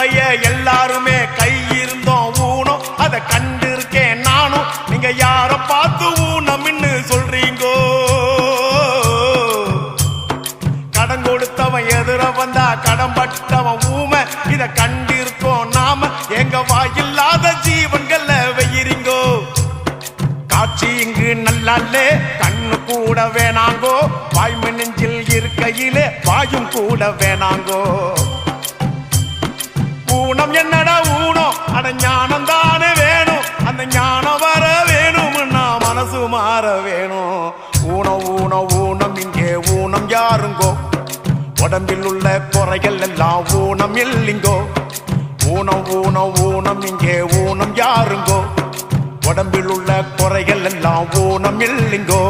பைய எல்லாருமே கை இருந்தோம் ஊனம். அதை கண்டு இருக்கேன் நானும். நீங்க யார பார்த்து ஊனம்னு சொல்றீங்கோ? கடன் கொடுத்தவன் எதிர வந்தா கடன் பட்டவன் ஊமை. இத கண்டிருக்கோம் நாம. எங்க வாயில்லாத ஜீவன்கள்ல வெயிறீங்கோ? காட்சி இங்கு நல்லாலே கண்ணு கூட வேணாங்கோ. வாய்மை நெஞ்சில் இருக்கையிலே. வாயும் கூட வேணாங்கோ. அட ஞானம் தானே வேணும். அந்த ஞானம் வர வேணும்னா மனசு மாற வேணும். ஊனம் ஊனம் ஊனம் இங்கே ஊனம் யாருங்கோ? உடம்பில் உள்ள குறைகள் எல்லாம் ஊனம் இல்லைங்கோ? ஊனம் ஊனம் ஊனம் இங்கே ஊனம் யாருங்கோ? உடம்பில் உள்ள குறைகள் எல்லாம் ஊனம் இல்லைங்கோ?